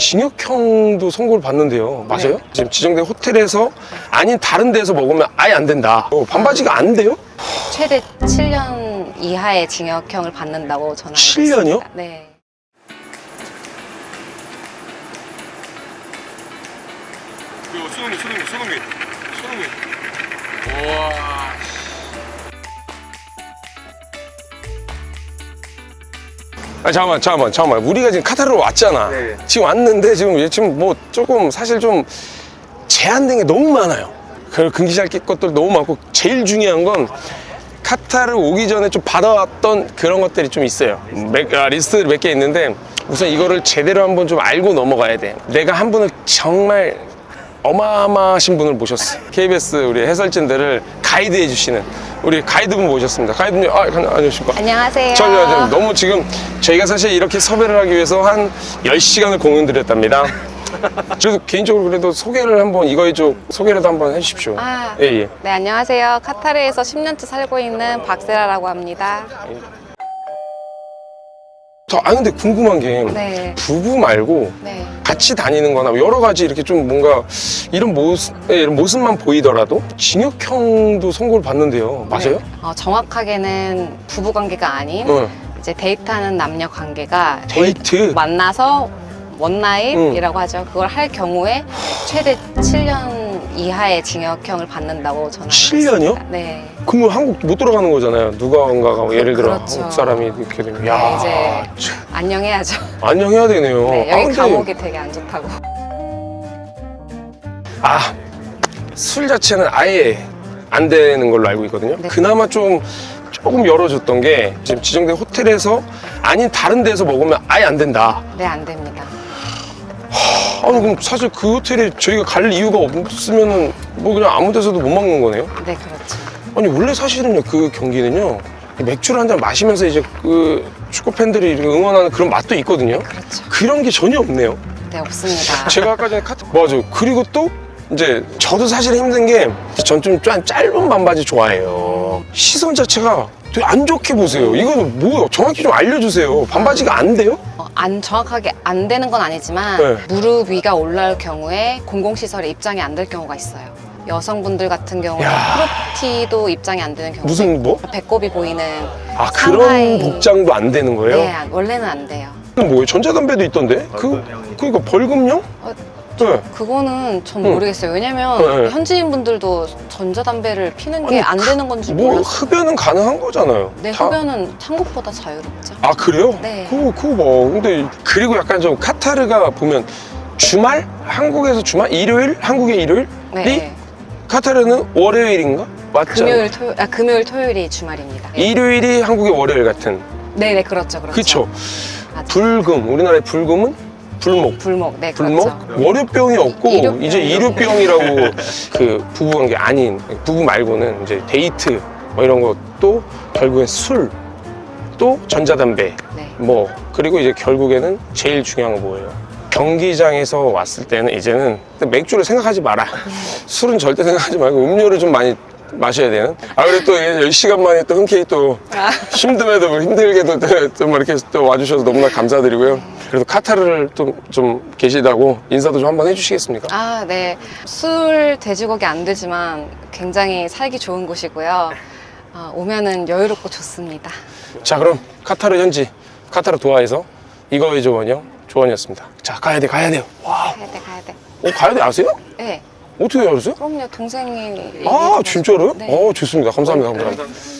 징역형도 선고를 받는데요. 맞아요? 네. 지금 지정된 호텔에서 아닌 다른 데서 먹으면 아예 안 된다. 어, 반바지가 안 돼요? 최대 7년 이하의 징역형을 받는다고 저는 알고 7년 이요? 있습니다. 네. 손흥민, 손흥민, 손흥민, 손흥민. 우와. 아 잠깐만 잠깐만 잠깐만 우리가 지금 카타르로 왔잖아 네. 지금 왔는데 지금 얘 지금 뭐 조금 사실 좀 제한된 게 너무 많아요 그 금기시할 것들 너무 많고 제일 중요한 건 카타르 오기 전에 좀 받아왔던 그런 것들이 좀 있어요 몇- 아, 리스트 몇 개 있는데 우선 이거를 제대로 한번 좀 알고 넘어가야 돼 내가 한 분을 정말 어마어마하신 분을 모셨어. KBS 우리 해설진들을 가이드해 주시는 우리 가이드분 모셨습니다. 가이드님, 아, 안녕하십니까. 안녕하세요. 저, 저, 저, 너무 지금 저희가 사실 이렇게 섭외를 하기 위해서 한 10시간을 공연 드렸답니다. 저도 개인적으로 그래도 소개를 한번 이거에 좀 소개라도 한번 해주십시오. 아, 예, 예. 네, 안녕하세요. 카타르에서 10년째 살고 있는 박세라라고 합니다. 더, 아, 근데 궁금한 게 네. 부부 말고 네. 같이 다니는 거나 여러 가지 이렇게 좀 뭔가 이런 모습, 예, 이런 모습만 보이더라도 징역형도 선고를 받는데요. 맞아요? 네. 어, 정확하게는 부부 관계가 아닌 어. 이제 데이트하는 남녀 관계가 데이트? 만나서 원나잇이라고 하죠. 그걸 할 경우에 최대 7년 이하의 징역형을 받는다고 저는 알고 7년 이요? 있습니다. 네. 그러면 한국 못 들어가는 거잖아요. 누가인가가 뭐 예를 들어 그렇죠. 한국 사람이 이렇게 되면 네, 야 이제 참, 안녕해야죠. 안녕해야 되네요. 네, 아, 여기 근데 감옥이 되게 안 좋다고. 아, 술 자체는 아예 안 되는 걸로 알고 있거든요. 네. 그나마 좀 조금 열어줬던 게 지금 지정된 호텔에서 아닌 다른 데서 먹으면 아예 안 된다. 네, 안 됩니다. 아니 그럼 사실 그 호텔에 저희가 갈 이유가 없으면은 뭐 그냥 아무 데서도 못 먹는 거네요. 네, 그렇죠. 아니 원래 사실은요 그 경기는요 맥주를 한 잔 마시면서 이제 그 축구 팬들이 이렇게 응원하는 그런 맛도 있거든요. 그렇죠. 그런 게 전혀 없네요. 네, 없습니다. 제가 아까 전에 카트 맞아. 그리고 또 이제 저도 사실 힘든 게 전 좀 짧은 반바지 좋아해요. 시선 자체가 되게 안 좋게 보세요. 이거는 뭐예요? 정확히 좀 알려주세요. 반바지가 안 돼요? 어, 안 정확하게 안 되는 건 아니지만 네. 무릎 위가 올라올 경우에 공공시설에 입장이 안 될 경우가 있어요. 여성분들 같은 경우에 야. 크롭티도 입장이 안 되는 경우 무슨 뭐? 배꼽이 보이는 아 그런 상하이. 복장도 안 되는 거예요? 네, 원래는 안 돼요. 그럼 뭐예요? 전자담배도 있던데? 그 그러니까 벌금형? 어, 네. 그거는 전 응. 모르겠어요. 왜냐면 네, 네. 현지인 분들도 전자담배를 피는 게 안 되는 건줄뭐 몰랐어요. 흡연은 가능한 거잖아요. 네, 다. 흡연은 한국보다 자유롭죠. 아 그래요? 네. 그거 그거 뭐 근데 그리고 약간 좀 카타르가 보면 주말 한국에서 주말 일요일 한국의 일요일이 네. 카타르는 월요일인가 맞죠? 금요일 토요 아 금요일 토요일이 주말입니다. 네. 일요일이 한국의 월요일 같은 네, 네, 그렇죠, 그렇죠. 그쵸 맞아요. 불금 우리나라의 불금은 불목 불목, 네, 불목 그렇죠. 월요병이 없고 일요병, 이제 일요병이라고 그 부부관계 아닌 부부 말고는 이제 데이트 뭐 이런 것도 결국엔 술 또 전자담배 네. 뭐 그리고 이제 결국에는 제일 중요한 건 뭐예요? 경기장에서 왔을 때는 이제는 맥주를 생각하지 마라. 술은 절대 생각하지 말고 음료를 좀 많이 마셔야 되는. 아 그리고 또 10시간 만에 또 흔쾌히 또 힘듦에도 힘들게도 또, 좀 이렇게 또 와주셔서 너무나 감사드리고요. 그래도 카타르를 또좀 계시다고 인사도 좀 한번 해주시겠습니까? 아, 네. 술, 돼지고기 안 되지만 굉장히 살기 좋은 곳이고요. 아, 오면은 여유롭고 좋습니다. 자 그럼 카타르 현지 카타르 도하에서 이거의 조언이요 조언이었습니다. 자 가야 돼 가야 돼요. 와, 가야 돼, 가야 돼. 어, 가야 돼 아세요? 네. 어떻게 알았어요? 그럼요, 동생이. 아. 진짜로요? 네. 어 좋습니다. 감사합니다. 감사합니다.